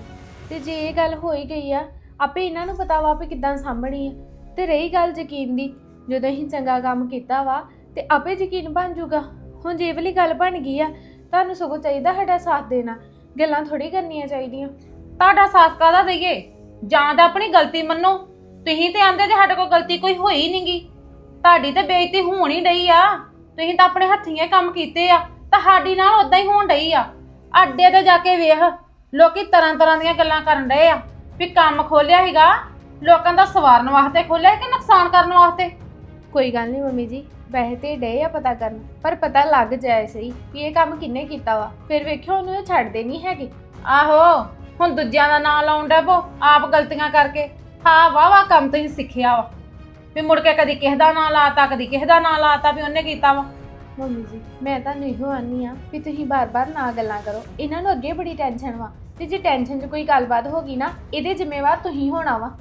ਤੇ ਜੇ ਇਹ ਗੱਲ ਹੋਈ ਗਈ ਆ ਆਪੇ ਇਹਨਾਂ ਨੂੰ ਪਤਾ ਵਾ ਵੀ ਕਿੱਦਾਂ ਸਾਂਭਣੀ ਆ। ਤੇ ਰਹੀ ਗੱਲ ਯਕੀਨ ਦੀ ਜਦੋਂ ਅਸੀਂ ਚੰਗਾ ਕੰਮ ਕੀਤਾ ਵਾ ਤੇ ਆਪੇ ਯਕੀਨ ਬਣ ਜਾਊਗਾ ਹੁਣ ਜੇ ਇਹ ਵਾਲੀ ਗੱਲ ਬਣ ਗਈ ਆ ਤੁਹਾਨੂੰ ਸਗੋਂ ਚਾਹੀਦਾ ਸਾਡਾ ਸਾਥ ਦੇਣਾ। ਗੱਲਾਂ ਥੋੜੀ ਕਰਨੀਆਂ ਚਾਹੀਦੀਆਂ। ਤੁਹਾਡਾ ਸਾਥ ਕਾਹਦਾ ਦਈਏ? ਜਾਂ ਤਾਂ ਆਪਣੀ ਗਲਤੀ ਮੰਨੋ। ਤੁਸੀਂ ਤੇ ਆਂਦੇ ਜੇ ਸਾਡੇ ਕੋਲ ਗਲਤੀ ਕੋਈ ਹੋਈ ਨਹੀਂਗੀ ਤੁਹਾਡੀ ਤੇ ਬੇਇੱਜ਼ਤੀ ਹੋਣ ਹੀ ਡਈ ਆ। ਤੁਸੀਂ ਤਾਂ ਆਪਣੇ ਹੱਥੀਂ ਕੰਮ ਕੀਤੇ ਆ। ਤੁਹਾਡੀ ਨਾਲ ਉਦਾਂ ਹੀ ਹੋਣ ਡਈ ਆ। ਅੱਡੇ ਤੇ ਜਾ ਕੇ ਵੇਖ ਲੋਕੀ ਤਰ੍ਹਾਂ ਤਰ੍ਹਾਂ ਦੀਆਂ ਗੱਲਾਂ ਕਰਨ ਡਏ ਆ। ਵੀ ਕੰਮ ਖੋਲਿਆ ਸੀਗਾ ਲੋਕਾਂ ਦਾ ਸਵਾਰਨ ਵਾਸਤੇ ਖੋਲਿਆ ਕਿ ਨੁਕਸਾਨ ਕਰਨ ਵਾਸਤੇ? ਕੋਈ ਗੱਲ ਨਹੀਂ ਮੰਮੀ ਜੀ ਵੈਸੇ ਤੇ ਡੇ ਆ ਪਤਾ ਕਰਨ ਪਰ ਪਤਾ ਲੱਗ ਜਾਏ ਸਹੀ ਵੀ ਇਹ ਕੰਮ ਕਿੰਨੇ ਕੀਤਾ ਵਾ। ਫਿਰ ਵੇਖਿਓ ਉਹਨੂੰ ਇਹ ਛੱਡਦੇ ਨਹੀਂ ਹੈਗੇ। ਆਹੋ। ਹੁਣ ਦੂਜਿਆਂ ਦਾ ਨਾਂ ਲਾਉਣ ਡੈ ਪੋ ਆਪ ਗਲਤੀਆਂ ਕਰਕੇ। ਹਾਂ ਵਾਹ ਵਾਹ ਕੰਮ ਤੁਸੀਂ ਸਿੱਖਿਆ ਵਾ। ਵੀ ਮੁੜ ਕੇ ਕਦੀ ਕਿਸੇ ਦਾ ਨਾਂ ਲਾਤਾ ਕਦੀ ਕਿਸੇ ਦਾ ਨਾਂ ਲਾਤਾ ਵੀ ਉਹਨੇ ਕੀਤਾ ਵਾ। ਮੰਮੀ ਜੀ ਮੈਂ ਤੁਹਾਨੂੰ ਇਹੋ ਆਨੀ ਆ ਵੀ ਤੁਸੀਂ ਬਾਰ-ਬਾਰ ਨਾ ਗੱਲਾਂ ਕਰੋ। ਇਹਨਾਂ ਨੂੰ ਅੱਗੇ ਬੜੀ ਟੈਨਸ਼ਨ ਵਾ। ਤੇ ਜੇ ਟੈਨਸ਼ਨ 'ਚ ਕੋਈ ਗੱਲਬਾਤ ਹੋ ਗਈ ਨਾ ਇਹਦੇ ਜ਼ਿੰਮੇਵਾਰ ਤੁਸੀਂ ਹੋਣਾ ਵਾ।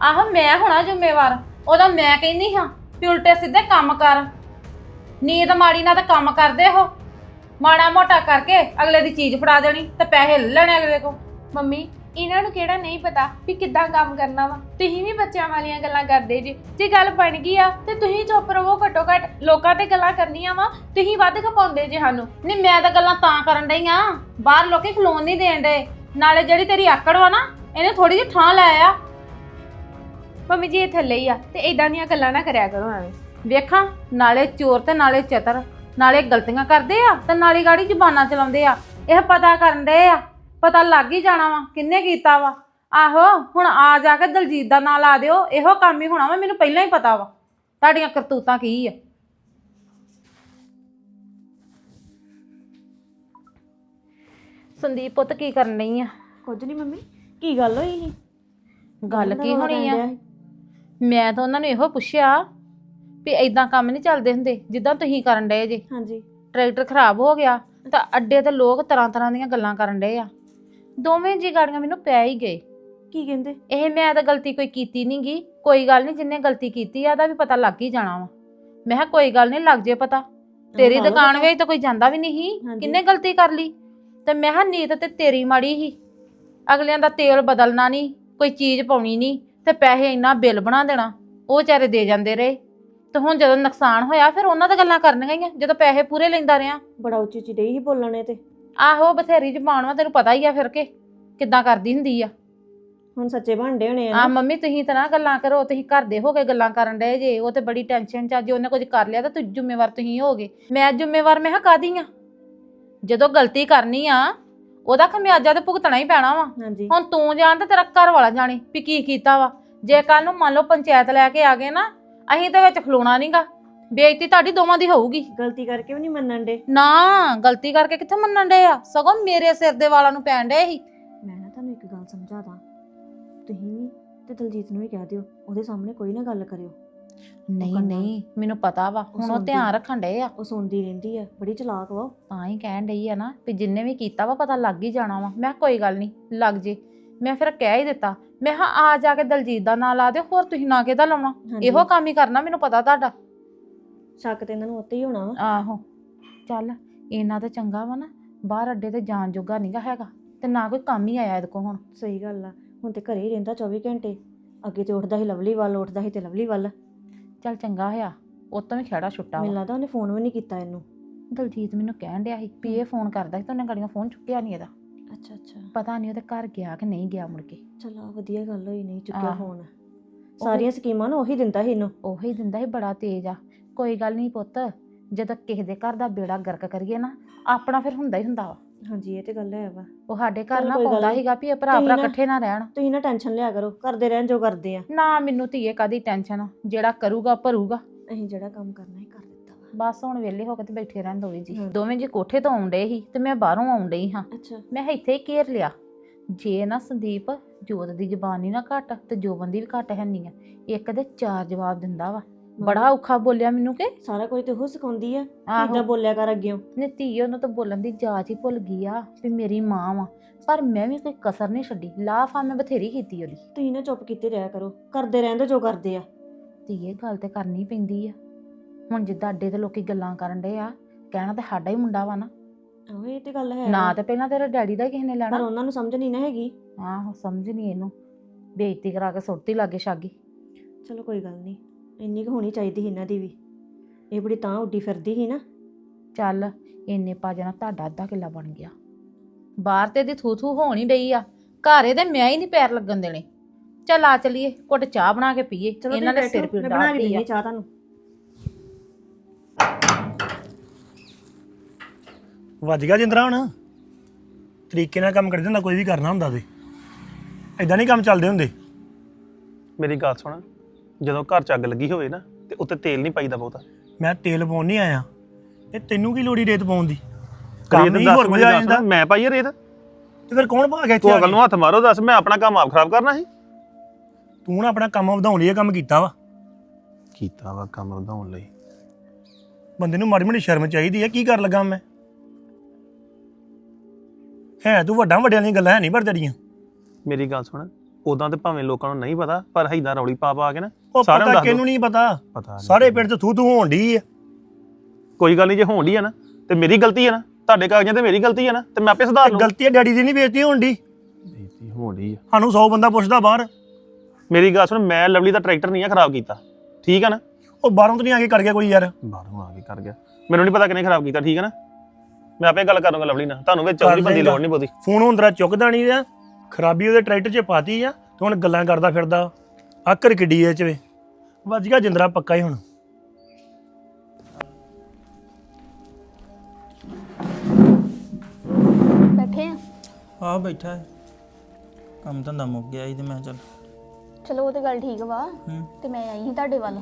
ਆਹੋ ਮੈਂ ਹੋਣਾ ਜ਼ਿੰਮੇਵਾਰ। ਉਹਦਾ ਮੈਂ ਕਹਿੰਦੀ ਹਾਂ ਵੀ ਉਲਟੇ ਸਿੱਧੇ ਕੰਮ ਕਰ। ਨੀਂਦ ਮਾੜੀ ਨਾ ਤਾਂ ਕੰਮ ਕਰਦੇ ਹੋ। ਮਾੜਾ ਮੋਟਾ ਕਰਕੇ ਅਗਲੇ ਦੀ ਚੀਜ਼ ਫੜਾ ਦੇਣੀ ਤੇ ਪੈਸੇ ਲੈ ਲੈਣੇ ਅਗਲੇ ਕੋ ਮੰਮੀ ਇਹਨਾਂ ਨੂੰ ਕਿਹੜਾ ਨਹੀਂ ਪਤਾ ਵੀ ਕਿੱਦਾਂ ਕੰਮ ਕਰਨਾ ਵਾ? ਤੁਸੀਂ ਵੀ ਬੱਚਿਆਂ ਵਾਲੀਆਂ ਗੱਲਾਂ ਕਰਦੇ ਜੀ। ਜੇ ਗੱਲ ਬਣ ਗਈ ਆ ਤੇ ਤੁਸੀਂ ਚੁੱਪ ਰਹੋ ਘੱਟੋ ਘੱਟ। ਲੋਕਾਂ ਤੇ ਗੱਲਾਂ ਕਰਨੀਆਂ ਵਾ ਤੁਸੀਂ ਵੱਧ ਖਪਾਉਂਦੇ ਜੇ ਸਾਨੂੰ। ਨਹੀਂ ਮੈਂ ਤਾਂ ਗੱਲਾਂ ਤਾਂ ਕਰਨ ਡਈ ਆ। ਬਾਹਰ ਲੋਕੀ ਖਲੋਣ ਨਹੀਂ ਦੇਣ ਡੇ ਨਾਲੇ ਜਿਹੜੀ ਤੇਰੀ ਆਕੜ ਵਾ ਨਾ ਇਹਨੇ ਥੋੜੀ ਜਿਹੀ ਠਾਂ ਲੈ ਆ। ਮੰਮੀ ਜੀ ਇਹ ਥੱਲੇ ਹੀ ਆ ਤੇ ਇਦਾਂ ਦੀਆਂ ਗੱਲਾਂ ਨਾ ਕਰਿਆ ਕਰੋ ਐਵੇਂ। ਵੇਖਾਂ ਨਾਲੇ ਚੋਰ ਤੇ ਨਾਲੇ ਚਤਰ। ਨਾਲੇ ਗਲਤੀਆਂ ਕਰਦੇ ਆ ਤੇ ਨਾਲੇ ਗਾੜੀ ਜ਼ੁਬਾਨਾਂ ਚਲਾਉਂਦੇ ਆ। ਇਹ ਪਤਾ ਕਰਨ ਦੇ ਆ। ਪਤਾ ਲੱਗ ਹੀ ਜਾਣਾ ਵਾ ਕਿੰਨੇ ਕੀਤਾ ਵਾ। ਆਹੋ ਹੁਣ ਆ ਜਾ ਕੇ ਦਲਜੀਤ ਦਾ ਨਾਂ ਲਾ ਦਿਓ ਇਹੋ ਕੰਮ ਹੀ ਹੋਣਾ ਵਾ ਮੈਨੂੰ ਪਹਿਲਾਂ ਹੀ ਪਤਾ ਵਾ। ਤੁਹਾਡੀਆਂ ਕਰਤੂਤਾਂ ਕੀ ਆ? ਸੰਦੀਪ ਪੁੱਤ ਕੀ ਕਰਨ ਨਹੀਂ ਆ? ਕੁਝ ਨਹੀਂ ਮੰਮੀ ਕੀ ਗੱਲ ਹੋਈ ਸੀ? ਗੱਲ ਕੀ ਹੋਣੀ ਆ? ਮੈਂ ਤਾਂ ਉਹਨਾਂ ਨੂੰ ਇਹੋ ਪੁੱਛਿਆ ਵੀ ਐਦਾਂ ਕੰਮ ਨਹੀਂ ਚੱਲਦੇ ਹੁੰਦੇ ਜਿੱਦਾਂ ਤੁਸੀਂ ਕਰਨ ਡਏ ਜੇ। ਹਾਂਜੀ। ਟਰੈਕਟਰ ਖਰਾਬ ਹੋ ਗਿਆ ਤਾਂ ਅੱਡੇ ਤੇ ਲੋਕ ਤਰ੍ਹਾਂ ਤਰ੍ਹਾਂ ਦੀਆਂ ਗੱਲਾਂ ਕਰਨ ਡਏ ਆ। ਦੋਵੇਂ ਜੀ ਗਾੜੀਆਂ ਮੈਨੂੰ ਪੈ ਹੀ ਗਏ। ਕੀ ਕਹਿੰਦੇ? ਇਹ ਮੈਂ ਤਾਂ ਗਲਤੀ ਕੋਈ ਕੀਤੀ ਨੀ ਗੀ। ਕੋਈ ਗੱਲ ਨਹੀਂ ਜਿੰਨੇ ਗਲਤੀ ਕੀਤੀ ਆ ਦਾ ਵੀ ਪਤਾ ਲੱਗ ਹੀ ਜਾਣਾ ਵਾ। ਮੈਂ ਕਿਹਾ ਕੋਈ ਗੱਲ ਨਹੀਂ ਲੱਗ ਜੇ ਪਤਾ। ਤੇਰੀ ਦੁਕਾਨ। ਵਿੱਚ ਤਾਂ ਕੋਈ ਜਾਂਦਾ ਵੀ ਨਹੀਂ ਹਾਂਜੀ। ਕਿੰਨੇ ਗਲਤੀ ਕਰ ਲਈ? ਤੇ ਮੈਂ ਕਿਹਾ ਨੀਤ ਤੇ ਤੇਰੀ ਮਾੜੀ ਸੀ। ਅਗਲਿਆਂ ਦਾ ਤੇਲ ਬਦਲਣਾ ਨਹੀਂ ਕੋਈ ਚੀਜ਼ ਪਾਉਣੀ ਨਹੀਂ ਤੇ ਪੈਸੇ ਇੰਨਾ ਬਿੱਲ ਬਣਾ ਦੇਣਾ ਉਹ ਵਿਚਾਰੇ ਦੇ ਜਾਂਦੇ ਰਹੇ। ਤੇ ਹੁਣ ਜਦੋਂ ਨੁਕਸਾਨ ਹੋਇਆ ਫਿਰ ਉਹਨਾਂ ਦਾ ਗੱਲਾਂ ਕਰਨੀਆਂ ਹੀ ਆ। ਜਦੋਂ ਪੈਸੇ ਪੂਰੇ ਲੈਂਦਾ ਰਿਆਂ ਬੜਾ ਉੱਚੀ ਉੱਚੀ ਡਈ ਸੀ ਬੋਲਣੇ ਤੇ। ਆਹੋ ਬਥੇਰੀ ਜ਼ਬਾਨ ਵਾ ਤੈਨੂੰ ਪਤਾ ਹੀ ਆ ਫਿਰ ਕੇ ਕਿੱਦਾਂ ਕਰਦੀ ਹੁੰਦੀ ਆ। ਹੁਣ ਸੱਚੇ ਬਣਦੇ ਹੋਣੇ ਆ ਆ। ਮੰਮੀ ਤੁਸੀਂ ਤਾਂ ਨਾ ਗੱਲਾਂ ਕਰੋ ਤੁਸੀਂ ਘਰ ਦੇ ਹੋ ਕੇ ਗੱਲਾਂ ਕਰਨ ਡਏ ਜੇ ਉਹ ਤੇ ਬੜੀ ਟੈਨਸ਼ਨ ਚ ਆ ਜੇ ਉਹਨੇ ਕੁਝ ਕਰ ਲਿਆ ਤਾਂ ਤੁਸੀਂ ਜ਼ਿੰਮੇਵਾਰ ਤੁਸੀਂ ਹੋਗੇ। ਮੈਂ ਜ਼ਿੰਮੇਵਾਰ ਮੈਂ ਹਾਂ ਕਾਦੀ ਆ? ਜਦੋਂ ਗਲਤੀ ਕਰਨੀ ਆ ਉਹਦਾ ਖਮਿਆਜਾ ਤੇ ਭੁਗਤਣਾ ਹੀ ਪੈਣਾ ਵਾ। ਹਾਂਜੀ। ਹੁਣ ਤੂੰ ਜਾਣ ਤੇ ਤੇਰਾ ਘਰ ਵਾਲਾ ਜਾਣੇ ਵੀ ਕੀ ਕੀਤਾ ਵਾ। ਜੇ ਕੱਲ ਨੂੰ ਮੰਨ ਲਓ ਪੰਚਾਇਤ ਲੈ ਕੇ ਆ ਗਏ ਨਾ ਅਸੀਂ ਤੇ ਵਿੱਚ ਖਲੋਣਾ ਨਹੀਂਗਾ ਬੇਇੱਜ਼ਤੀ ਤੁਹਾਡੀ ਦੋਵਾਂ ਦੀ ਹੋਊਗੀ। ਗਲਤੀ ਕਰਕੇ ਵੀ ਨਹੀਂ ਮੰਨਣ ਦੇ। ਨਾ ਗਲਤੀ ਕਰਕੇ ਕਿੱਥੇ ਮੰਨਣ ਡਏ ਆ? ਸਗੋਂ ਮੇਰੇ ਸਿਰ ਦੇ ਵਾਲਾਂ ਨੂੰ ਪੈਣ ਡਏ ਸੀ। ਮੈਂ ਨਾ ਤੁਹਾਨੂੰ ਇੱਕ ਗੱਲ ਸਮਝਾਦਾ ਤੁਸੀਂ ਤੇ ਦਲਜੀਤ ਨੂੰ ਵੀ ਕਹਿ ਦਿਓ ਉਹਦੇ ਸਾਹਮਣੇ ਕੋਈ ਨਾ ਗੱਲ ਕਰਿਓ। ਨਹੀਂ ਕਰਨਾ। ਨਹੀਂ ਮੈਨੂੰ ਪਤਾ ਵਾ ਹੁਣ ਉਹ ਸੁਣਦੀ। ਧਿਆਨ ਰੱਖਣ ਡਏ ਆ। ਉਹ ਸੁਣਦੀ ਰਹਿੰਦੀ ਆ ਬੜੀ ਚਲਾਕ ਵਾ ਉਹ। ਤਾਂ ਹੀ ਕਹਿਣ ਡਈ ਆ ਨਾ ਵੀ ਜਿੰਨੇ ਵੀ ਕੀਤਾ ਵਾ ਪਤਾ ਲੱਗ ਹੀ ਜਾਣਾ ਵਾ। ਮੈਂ ਕਿਹਾ ਕੋਈ ਗੱਲ ਨਹੀਂ ਲੱਗ ਜੇ। ਮੈਂ ਫਿਰ ਕਹਿ ਹੀ ਦਿੱਤਾ। ਮੈਂ ਕਿਹਾ ਆ ਜਾ ਕੇ ਦਲਜੀਤ ਦਾ ਨਾਂ ਲਾ ਦਿਓ ਹੋਰ ਤੁਸੀਂ ਨਾਂ ਕਿਹਦਾ ਲਾਉਣਾ? ਹਾਂਜੀ। ਇਹੋ ਕੰਮ ਹੀ ਕਰਨਾ ਮੈਨੂੰ ਪਤਾ ਤੁਹਾਡਾ। ਸ਼ੱਕ ਤੇ ਇਹਨਾਂ ਨੂੰ ਉੱਤੇ ਹੀ ਹੋਣਾ ਵਾ। ਆਹੋ। ਚੱਲ ਇਹਨਾਂ ਤਾਂ ਚੰਗਾ ਵਾ ਨਾ ਬਾਹਰ ਅੱਡੇ ਤੇ ਜਾਣ ਜੋਗਾ ਨਹੀਂਗਾ ਹੈਗਾ ਤੇ ਨਾ ਕੋਈ ਕੰਮ ਹੀ ਆਇਆ ਇਹਦੇ ਕੋ ਹੁਣ। ਸਹੀ ਗੱਲ ਆ ਹੁਣ ਤੇ ਘਰੇ ਹੀ ਰਹਿੰਦਾ 24 ਘੰਟੇ। ਅੱਗੇ ਤੇ ਉੱਠਦਾ ਸੀ ਲਵਲੀ ਵੱਲ ਉੱਠਦਾ ਸੀ ਤੇ ਲਵਲੀ ਵੱਲ। ਚੱਲ ਚੰਗਾ ਹੋਇਆ ਉਹ ਤੋਂ ਵੀ ਖੇੜਾ ਛੁੱਟਾ ਮੈਨੂੰ ਲੱਗਦਾ ਉਹਨੇ ਫੋਨ ਵੀ ਨਹੀਂ ਕੀਤਾ ਇਹਨੂੰ। ਦਲਜੀਤ ਮੈਨੂੰ ਕਹਿਣ ਡਿਆ ਸੀ ਵੀ ਇਹ ਫੋਨ ਕਰਦਾ ਸੀ ਤਾਂ ਉਹਨੇ ਗਾੜੀਆਂ ਫੋਨ ਚੁੱਕਿਆ ਨਹੀਂ ਇਹਦਾ। ਅੱਛਾ ਅੱਛਾ। ਪਤਾ ਨਹੀਂ ਉਹਦੇ ਘਰ ਗਿਆ ਕਿ ਨਹੀਂ ਗਿਆ ਮੁੜ ਕੇ। ਚਲੋ ਵਧੀਆ ਗੱਲ ਹੋਈ ਨਹੀਂ ਚੁੱਕਿਆ ਆਹੋ। ਫੋਨ। ਸਾਰੀਆਂ ਸਕੀਮਾਂ ਨਾ ਉਹੀ ਦਿੰਦਾ ਸੀ ਇਹਨੂੰ। ਉਹੀ ਦਿੰਦਾ ਸੀ ਬੜਾ ਤੇਜ਼ ਆ। ਕੋਈ ਗੱਲ ਨਹੀਂ ਪੁੱਤ ਜਦੋਂ ਕਿਸੇ ਦੇ ਘਰ ਦਾ ਬੇੜਾ ਗਰਕ ਕਰੀਏ ਨਾ ਆਪਣਾ ਫਿਰ ਹੁੰਦਾ ਹੀ ਹੁੰਦਾ ਵਾ। ਹਾਂਜੀ ਇਹ ਤੇ ਗੱਲ ਹੈ ਵਾ। ਉਹ ਸਾਡੇ ਘਰ ਚੱਲ ਨਾ ਕੋਈ ਗੱਲ ਪਾਉਂਦਾ ਨੀ। ਸੀਗਾ ਵੀ ਇਹ ਭਰਾ ਤੁਸੀਂ ਭਰਾ ਨਾ- ਇਕੱਠੇ ਨਾ ਰਹਿਣ। ਤੁਸੀਂ ਨਾ ਟੈਨਸ਼ਨ ਲਿਆ ਕਰੋ ਕਰਦੇ ਰਹਿਣ ਜੋ ਕਰਦੇ ਆ। ਨਾ ਮੈਨੂੰ ਧੀਏ ਕਾਦੀ ਟੈਨਸ਼ਨ ਜਿਹੜਾ ਕਰੂਗਾ ਭਰੂਗਾ। ਅਸੀਂ ਜਿਹੜਾ ਕੰਮ ਕਰਨਾ ਹੀ ਕਰ ਦਿੱਤਾ ਵਾ। ਬਸ ਹੁਣ ਵਿਹਲੇ ਹੋ ਕੇ ਤੇ ਬੈਠੇ ਰਹਿਣ ਦੋਵੇਂ ਜੀ। ਹਮ। ਦੋਵੇਂ ਜੀ ਕੋਠੇ ਤੋਂ ਆਉਂਦੇ ਸੀ ਤੇ ਮੈਂ ਬਾਹਰੋਂ ਆਉਣ ਡਈ ਹਾਂ। ਅੱਛਾ। ਮੈਂ ਇੱਥੇ ਹੀ ਘੇਰ ਲਿਆ। ਜੇ ਨਾ ਸੰਦੀਪ ਜੋਤ ਦੀ ਜ਼ਬਾਨ ਨਹੀਂ ਨਾ ਘੱਟ ਤੇ ਜੋਬਨ ਦੀ ਵੀ ਘੱਟ ਹੈ ਨਹੀਂ ਆ ਇੱਕ ਦੇ ਚਾਰ ਜਵਾਬ ਦਿੰਦਾ ਵਾ। ਬੜਾ ਔਖਾ ਬੋਲਿਆ ਮੈਨੂੰ ਕਿ ਸਾਰਾ ਕੁਝ ਤੇ ਉਹ ਸਿਖਾਉਂਦੀ ਆ ਕਿੱਦਾਂ ਬੋਲਿਆ ਕਰ ਅੱਗਿਓ ਨੇ ਧੀ ਉਹਨੂੰ ਤਾਂ ਬੋਲਣ ਦੀ ਜਾਚ ਹੀ ਭੁੱਲ ਗਈ ਆ ਵੀ ਮੇਰੀ ਮਾਂ ਵਾ। ਪਰ ਮੈਂ ਵੀ ਕੋਈ ਕਸਰ ਨਹੀਂ ਛੱਡੀ। ਲਾਫਾ ਮੈਂ ਬਥੇਰੀ ਕੀਤੀ ਉਹਦੀ। ਤੁਸੀਂ ਨਾ ਚੁੱਪ ਕੀਤੇ ਰਿਹਾ ਕਰੋ। ਕਰਦੇ ਰਹਿੰਦੇ ਜੋ ਕਰਦੇ ਆ। ਧੀਏ ਗੱਲ ਤੇ ਕਰਨੀ ਪੈਂਦੀ ਆ। ਹੁਣ ਜਿੱਦਾਂ ਅੱਡੇ ਤੇ ਲੋਕੀ ਗੱਲਾਂ ਕਰਨ ਡਏ ਆ ਕਹਿਣਾ ਤੇ ਸਾਡਾ ਹੀ ਮੁੰਡਾ ਵਾ ਨਾ। ਆਹੋ ਇਹ ਤੇ ਗੱਲ ਹੈ ਨਾ। ਤੇ ਪਹਿਲਾਂ ਤੇਰੇ ਡੈਡੀ ਦਾ ਕਿਸੇ ਨੇ ਪਰ ਲੈਣਾ ਉਹਨਾਂ ਨੂੰ ਸਮਝ ਨਹੀਂ ਨਾ ਹੈਗੀ। ਆਹੋ ਸਮਝ ਨਹੀਂ ਇਹਨੂੰ। ਬੇਇੱਜ਼ਤੀ ਕਰਾ ਕੇ ਸੁੱਟਤੀ ਲਾਗੇ ਛਾਗੀ। ਚਲੋ ਕੋਈ ਗੱਲ ਨਹੀਂ। ਇੰਨੀ ਕੁ ਹੋਣੀ ਚਾਹੀਦੀ ਸੀ ਇਹਨਾਂ ਦੀ ਵੀ। ਇਹ ਬੜੀ ਤਾਂ ਉੱਡੀ ਫਿਰਦੀ ਸੀ ਨਾ। ਚੱਲ ਇੰਨੇ ਪਾ ਜਾਣਾ ਤੁਹਾਡਾ ਅੱਧਾ ਕਿੱਲਾ ਬਣ ਗਿਆ। ਬਾਹਰ ਤੇ ਦੀ ਥੂ ਹੋਣ ਹੀ ਡਈ ਆ। ਘਰ ਇਹਦੇ ਮੈਂ ਹੀ ਨਹੀਂ ਪੈਰ ਲੱਗਣ ਦੇਣੇ। ਚੱਲ ਆ ਚਲੀਏ ਕੁੱਟ ਚਾਹ ਬਣਾ ਕੇ ਪੀਏ। ਇਹਨਾਂ ਨੇ ਸਿਰ ਪੀੜ ਆ। ਦਿੰਦੀ ਚਾਹ ਤੁਹਾਨੂੰ। ਵੱਜ ਗਿਆ ਜਿੰਦਰਾ ਹੁਣ। ਤਰੀਕੇ ਨਾਲ ਕੰਮ ਕਰਦੇ ਹੁੰਦਾ ਕੋਈ ਵੀ ਕਰਨਾ ਹੁੰਦਾ ਤੇ। ਐਦਾਂ ਨਹੀਂ ਕੰਮ ਚੱਲਦੇ ਹੁੰਦੇ। ਮੇਰੀ ਗੱਲ ਸੁਣ। ਜਦੋਂ ਘਰ 'ਚ ਅੱਗ ਲੱਗੀ ਹੋਵੇ ਨਾ ਤੇ ਉੱਤੇ ਤੇਲ ਨਹੀਂ ਪਾਈਦਾ ਬਹੁਤਾ। ਮੈਂ ਤੇਲ ਪਾਉਣ ਨਹੀਂ ਆਇਆ। ਤੇ ਤੈਨੂੰ ਕੀ ਲੋੜੀ ਰੇਤ ਪਾਉਣ ਦੀ? ਕੰਮ ਹੀ ਹੋਰ ਕੋਈ ਆ ਜਾਂਦਾ। ਮੈਂ ਪਾਈ ਰੇਤ? ਤੇ ਫਿਰ ਕੌਣ ਪਾ ਗਿਆ ਇੱਥੇ ਤੂੰ ਆ ਅਗਲ ਕੇ? ਨੂੰ ਹੱਥ ਮਾਰੋ ਦੱਸ ਮੈਂ ਆਪਣਾ ਕੰਮ ਆਪ ਖਰਾਬ ਕਰਨਾ ਸੀ। ਤੂੰ ਨਾ ਆਪਣਾ ਕੰਮ ਵਧਾਉਣ ਲਈ ਇਹ ਕੰਮ ਕੀਤਾ ਵਾ। ਕੀਤਾ ਵਾ ਕੰਮ ਵਧਾਉਣ ਲਈ। ਬੰਦੇ ਨੂੰ ਮਾੜੀ ਮਾੜੀ ਸ਼ਰਮ ਚਾਹੀਦੀ ਹੈ ਕੀ ਕਰ ਲੱਗਾ ਮੈਂ? ਹੈ ਤੂੰ ਵੱਡਾ ਵੱਡਿਆਂ ਦੀਆਂ ਗੱਲਾਂ ਹੈ ਨਹੀਂ ਪਰ ਤੇਰੀਆਂ। ਮੇਰੀ ਗੱਲ ਸੁਣ ਉਦਾਂ ਤੇ ਭਾਵੇਂ ਲੋਕਾਂ ਨੂੰ ਨਹੀਂ ਪਤਾ ਪਰ ਹੈਦਾ ਰੌਲੀ ਪਾ ਪਾ ਕੇ ਨਾ ਉਹ ਸਾਰਿਆਂ ਨੂੰ ਪਤਾ ਦੱਸ ਦਿਓ। ਕਿਹਨੂੰ ਨਹੀਂ ਪਤਾ। ਸਾਰੇ ਪਿੰਡ 'ਚ ਥੂ ਥੂ ਹੋਣ ਡਈ ਆ। ਕੋਈ ਗੱਲ ਨਹੀਂ ਜੇ ਹੋਣ ਆ ਨਾ ਤੇ ਮੇਰੀ ਗਲਤੀ ਆ ਨਾ ਤੁਹਾਡੇ ਕਾਗਜ਼ਾਂ ਤੇ ਮੇਰੀ ਗਲਤੀ ਆ ਨਾ ਤੇ ਮੈਂ ਆਪੇ ਸੁਧਾਰ ਲੂੰ ਗਲਤੀ ਆ ਡੈਡੀ ਦੀ ਨਹੀਂ ਬੇਇੱਜ਼ਤੀ ਹੋਣ ਡਈ? ਬੇਇੱਜ਼ਤੀ ਹੋਣ ਆ। ਸਾਨੂੰ 100 ਬੰਦਾ ਪੁੱਛਦਾ ਬਾਹਰ। ਮੇਰੀ ਗੱਲ ਸੁਣ ਮੈਂ ਲਵਲੀ ਦਾ ਟਰੈਕਟਰ ਨਹੀਂ ਆ ਖਰਾਬ ਕੀਤਾ। ਠੀਕ ਆ ਨਾ? ਉਹ ਬਾਹਰੋਂ ਤੋਂ ਨਹੀਂ ਆ ਕੇ ਕਰ ਗਿਆ ਕੋਈ ਯਾਰ। ਬਾਹਰੋਂ ਆ ਕੇ ਕਰ ਗਿਆ। ਮੈਨੂੰ ਨਹੀਂ ਪਤਾ ਕਿਨੇ ਖਰਾਬ ਕੀਤਾ ਠੀਕ ਆ ਨਾ? ਮੈਂ ਆਪੇ ਗੱਲ ਕਰ ਲੂੰਗਾ ਲਵਲੀ ਨਾਲ। ਤੁਹਾਨੂੰ ਵਿੱਚ ਆਉਣੀ ਬੰਦੀ। ਲੋੜ ਨਹੀਂ ਪੋਦੀ ਫੋਨ ਹੁੰਦਰਾ ਚੁੱਕਦਾ ਨਹੀਂ ਆ। ਖਰਾਬੀ ਉਹਦੇ ਟਰੈਕਟਰ 'ਚ ਪਾਤੀ ਆ ਤੇ ਹੁਣ ਗੱਲਾਂ ਕਰਦਾ ਫਿਰਦਾ। ਆਕਰ ਕਿੱਡੀ ਐ ਚ ਵੇ। ਵੱਜ ਗਿਆ ਜਿੰਦਰਾ ਪੱਕਾ ਹੀ ਹੁਣ। ਬੈਠੇ ਆ? ਆ ਬੈਠਾ ਹੈ। ਕੰਮ ਧੰਦਾ ਮੁੱਕ ਗਿਆ ਸੀ ਤੇ ਮੈਂ ਚੱਲ। ਚਲੋ ਉਹ ਤੇ ਗੱਲ ਠੀਕ ਵਾ। ਹੂੰ। ਤੇ ਮੈਂ ਆਈ ਸੀ ਤੁਹਾਡੇ ਵੱਲ।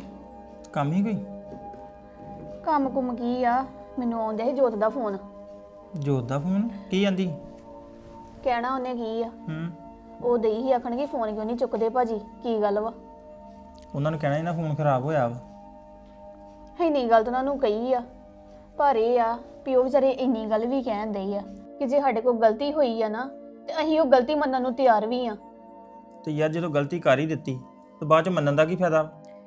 ਕੰਮ ਹੀ ਕੋਈ? ਕੰਮ ਕੁਮ ਕੀ ਆ? ਮੈਨੂੰ ਆਉਂਦਾ ਸੀ ਜੋਤ ਦਾ ਫੋਨ। ਜੋਤ ਦਾ ਫੋਨ? ਕੀ ਆਂਦੀ? ਕਹਿਣਾ ਉਹਨੇ ਕੀ ਆ? ਹੂੰ। ਉਹ ਦੇਈ ਹੀ ਆਖਣ ਕਿ ਫੋਨ ਕਿਉਂ ਨਹੀਂ ਚੁੱਕਦੇ ਭਾਜੀ? ਕੀ ਗੱਲ ਵਾ? ਉਹਨਾਂ ਨੂੰ ਕਹਿਣਾ ਇਹਨਾਂ ਫੋਨ ਖਰਾਬ ਹੋਇਆ ਵਾ। ਹੈ ਨਹੀਂ ਗੱਲ ਤਾਂ ਉਹਨਾਂ ਨੂੰ ਕਹੀ ਆ। ਪਰ ਇਹ ਆ ਵੀ ਉਹ ਵਿਚਾਰੇ ਇੰਨੀ ਗੱਲ ਵੀ ਕਹਿਣ ਦੇ ਆ ਕਿ ਜੇ ਸਾਡੇ ਕੋਲ ਗਲਤੀ ਹੋਈ ਆ ਨਾ ਤੇ ਅਸੀਂ ਉਹ ਗਲਤੀ ਮੰਨਣ ਨੂੰ ਤਿਆਰ ਵੀ ਆ। ਤੇ ਯਾਰ ਜਦੋਂ ਗਲਤੀ ਕਰ ਹੀ ਦਿੱਤੀ ਤੇ ਬਾਅਦ ਚ ਮੰਨਣ ਦਾ ਕੀ ਫਾਇਦਾ?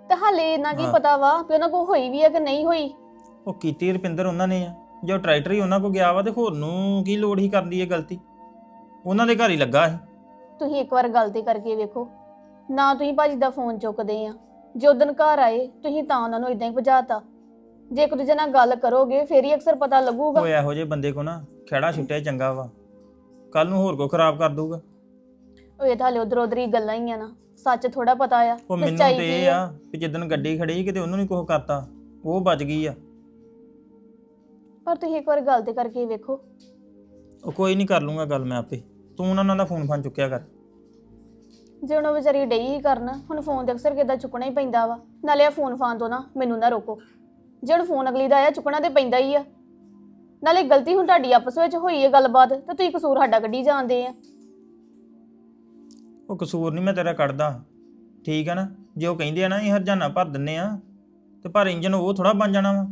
ਤੇ ਹਾਲੇ ਇਹਨਾਂ ਕੀ ਹਾਂ। ਪਤਾ ਵਾ ਕਿ ਉਹਨਾਂ ਕੋਲ ਹੋਈ ਵੀ ਆ ਕਿ ਨਹੀਂ ਹੋਈ? ਉਹ ਕੀਤੀ ਰੁਪਿੰਦਰ ਉਹਨਾਂ ਨੇ ਆ। ਜੋ ਟਰੈਕਟਰ ਹੀ ਉਹਨਾਂ ਕੋ ਗਿਆ ਵਾ ਤੇ ਹੋਰ ਨੂੰ ਕੀ ਲੋੜ ਹੀ ਕਰਨ ਦੀ ਇਹ ਗਲਤੀ? ਉਹਨਾਂ ਦੇ ਘਰ ਹੀ ਲੱਗਾ ਸੀ। ਤੁਸੀਂ ਇੱਕ ਵਾਰ ਗੱਲ ਤੇ ਕਰਕੇ ਵੇਖੋ। ਨਾ ਤੁਸੀਂ ਭਾਜੀ ਦਾ ਫੋਨ ਚੁੱਕਦੇ ਆ। ਜੇ ਉਦਣ ਘਰ ਆਏ ਤੁਸੀਂ ਤਾਂ ਉਹਨਾਂ ਨੂੰ ਇਦਾਂ ਹੀ ਭਜਾਤਾ। ਜੇ ਇੱਕ ਦੂਜੇ ਨਾਲ ਗੱਲ ਕਰੋਗੇ ਫੇਰ ਹੀ ਅਕਸਰ ਪਤਾ ਲੱਗੂਗਾ। ਉਹ ਇਹੋ ਜਿਹੇ ਬੰਦੇ ਕੋ ਨਾ ਖੇੜਾ ਛੁੱਟਿਆ ਚੰਗਾ ਵਾ। ਕੱਲ ਨੂੰ ਹੋਰ ਕੋ ਖਰਾਬ ਕਰ ਦੂਗਾ ਉਹ ਇਹ ਤਾਂ ਹਲੇ ਉਧਰ ਉਧਰ ਹੀ ਗੱਲਾਂ ਹੀ ਆ ਨਾ। ਸੱਚ ਥੋੜਾ ਪਤਾ ਆ। ਉਹ ਮੈਨੂੰ ਸੱਚਾਈ ਤੇ ਕੀ ਇਹ ਆ ਵੀ ਜਿੱਦਣ ਗੱਡੀ ਖੜੀ ਕਿਤੇ ਉਹਨੂੰ ਨਹੀਂ ਕੁਝ ਕਰਤਾ। ਉਹ ਬਚ ਗਈ ਆ। ਪਰ ਤੁਸੀਂ ਇੱਕ ਵਾਰ ਗੱਲ ਤੇ ਕਰਕੇ ਵੇਖੋ। ਉਹ ਕੋਈ ਨਹੀਂ ਕਰ ਲੂੰਗਾ ਗੱਲ ਮੈਂ ਆਪੇ। ਤੂੰ ਉਹਨਾਂ ਦਾ ਫੋਨ ਫਾਨ ਚੁੱਕਿਆ ਕਰ। ਜੇ ਹੁਣ ਉਹ ਵਿਚਾਰੀ ਡਈ ਹੀ ਕਰਨ ਹੁਣ ਫੋਨ ਤੇ ਅਕਸਰ ਕਿਦਾਂ ਚੁੱਕਣਾ ਹੀ ਪੈਂਦਾ ਵਾ। ਨਾਲੇ ਆ ਫੋਨ ਫਾਨ ਤੋਂ ਨਾ ਮੈਨੂੰ ਨਾ ਰੋਕੋ। ਜੇ ਹੁਣ ਫੋਨ ਅਗਲੀ ਦਾ ਆਇਆ ਚੁੱਕਣਾ ਤੇ ਪੈਂਦਾ ਹੀ ਆ। ਨਾਲੇ ਗਲਤੀ ਹੁਣ ਤੁਹਾਡੀ ਆਪਸ ਵਿੱਚ ਹੋਈ ਹੈ ਗੱਲਬਾਤ ਤੇ ਤੁਸੀਂ ਕਸੂਰ ਸਾਡਾ ਕੱਢੀ ਜਾਂਦੇ ਆ। ਉਹ ਕਸੂਰ ਨਹੀਂ ਮੈਂ ਤੇਰਾ ਕੱਢਦਾ। ਠੀਕ ਆ ਨਾ? ਜੇ ਉਹ ਕਹਿੰਦੇ ਆ ਨਾ ਇਹ ਹਰਜਾਨਾ ਭਰ ਦਿੰਨੇ ਆ ਤੇ ਪਰ ਇੰਜਨ ਉਹ ਥੋੜਾ ਬਣ ਜਾਣਾ ਵਾ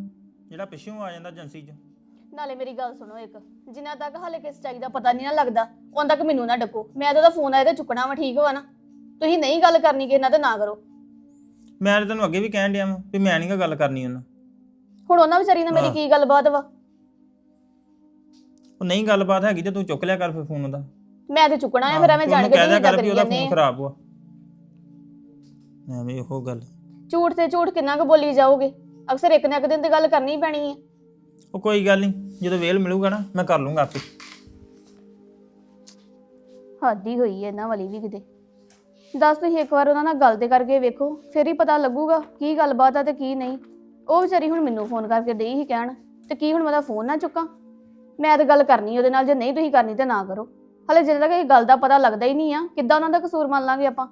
ਜਿਹੜਾ ਪਿੱਛੋਂ ਆ ਜਾਂਦਾ ਏਜੰਸੀ 'ਚ। ਨਾਲੇ ਮੇਰੀ ਗੱਲ ਸੁਣੋ ਇੱਕ ਜਿੰਨਾ ਤੱਕ ਹਾਲੇ ਕਿਸ ਚਾਹੀ ਦਾ ਪਤਾ ਨਹੀਂ ਨਾ ਲੱਗਦਾ ਉਦੋਂ ਤੱਕ ਮੈਨੂੰ ਨਾ ਡੱਕੋ। ਮੈਂ ਤਾਂ ਉਹਦਾ ਫੋਨ ਆਇਆ ਤੇ ਚੁੱਕਣਾ ਵਾ ਠੀਕ ਵਾ ਨਾ? ਤੁਸੀਂ ਨਹੀਂ ਗੱਲ ਕਰਨੀ ਕਿਸੇ ਨਾਲ ਤੇ ਨਾ ਕਰੋ। ਮੈਂ ਤਾਂ ਤੈਨੂੰ ਅੱਗੇ ਵੀ ਕਹਿਣ ਡਿਆ ਵਾਂ ਵੀ ਮੈਂ ਨਹੀਂ ਗਾ ਗੱਲ ਕਰਨੀ ਉਹਨਾਂ ਹੁਣ ਉਹਨਾਂ ਵਿਚਾਰੀ ਨਾਲ ਮੇਰੀ ਹਾਂ। ਕੀ ਗੱਲਬਾਤ ਵਾ? ਉਹ ਨਹੀਂ ਗੱਲਬਾਤ ਹੈਗੀ ਤੇ ਤੂੰ ਚੁੱਕ ਲਿਆ ਕਰ ਫਿਰ ਫੋਨ ਉਹਦਾ। ਮੈਂ ਤੇ ਚੁੱਕਣਾ ਆ ਫਿਰ ਐਵੇਂ ਜਾਣ ਕੇ ਨਹੀਂ ਕਰ ਉਹਦਾ ਜਾਂਦੇ ਫੋਨ ਆ। ਖਰਾਬ ਵਾ। ਐਵੇਂ ਉਹ ਗੱਲ। ਝੂਠ ਤੇ ਝੂਠ ਕਿੰਨਾ ਕੁ ਬੋਲੀ ਜਾਓਗੇ? ਅਕਸਰ ਇੱਕ ਨਾ ਇੱਕ ਦਿਨ ਤੇ ਗੱਲ ਕਰਨੀ ਹੀ ਪੈਣੀ ਹੈ ਉਹ ਕੋਈ ਗੱਲ ਨਹੀਂ, ਜਦੋਂ ਵੇਲ ਮਿਲੂਗਾ ਨਾ, ਮੈਂ ਕਰ ਲੂੰਗਾ ਆਪੇ। ਹੱਦ ਹੀ ਹੋਈ ਹੈ ਇਹਨਾਂ ਵਾਲੀ ਵੀ ਕਿਤੇ। ਦੱਸ ਤੁਸੀਂ ਇੱਕ ਵਾਰ ਉਹਨਾਂ ਨਾਲ ਗੱਲ ਤੇ ਕਰਕੇ ਵੇਖੋ, ਫਿਰ ਹੀ ਪਤਾ ਲੱਗੂਗਾ ਕੀ ਗੱਲਬਾਤ ਆ ਤੇ ਕੀ ਨਹੀਂ। ਉਹ ਵਿਚਾਰੀ ਹੁਣ ਮੈਨੂੰ ਫੋਨ ਕਰਕੇ ਡਈ ਹੀ ਕਹਿਣ, ਤੇ ਕੀ ਹੁਣ ਮੈਂ ਉਹਦਾ ਫੋਨ ਨਾ ਚੁੱਕਾਂ। ਮੈਂ ਤਾਂ ਗੱਲ ਕਰਨੀ ਉਹਦੇ ਨਾਲ, ਜੇ ਨਹੀਂ ਤੁਸੀਂ ਕਰਨੀ ਤੇ ਨਾ ਕਰੋ। ਹਲੇ ਜਦੋਂ ਤੱਕ ਇਹ ਗੱਲ ਦਾ ਪਤਾ ਲੱਗਦਾ ਹੀ ਨਹੀਂ ਆ, ਕਿੱਦਾਂ ਉਹਨਾਂ ਦਾ ਕਸੂਰ ਮੰਨ ਲਾਂਗੇ ਆਪਾਂ?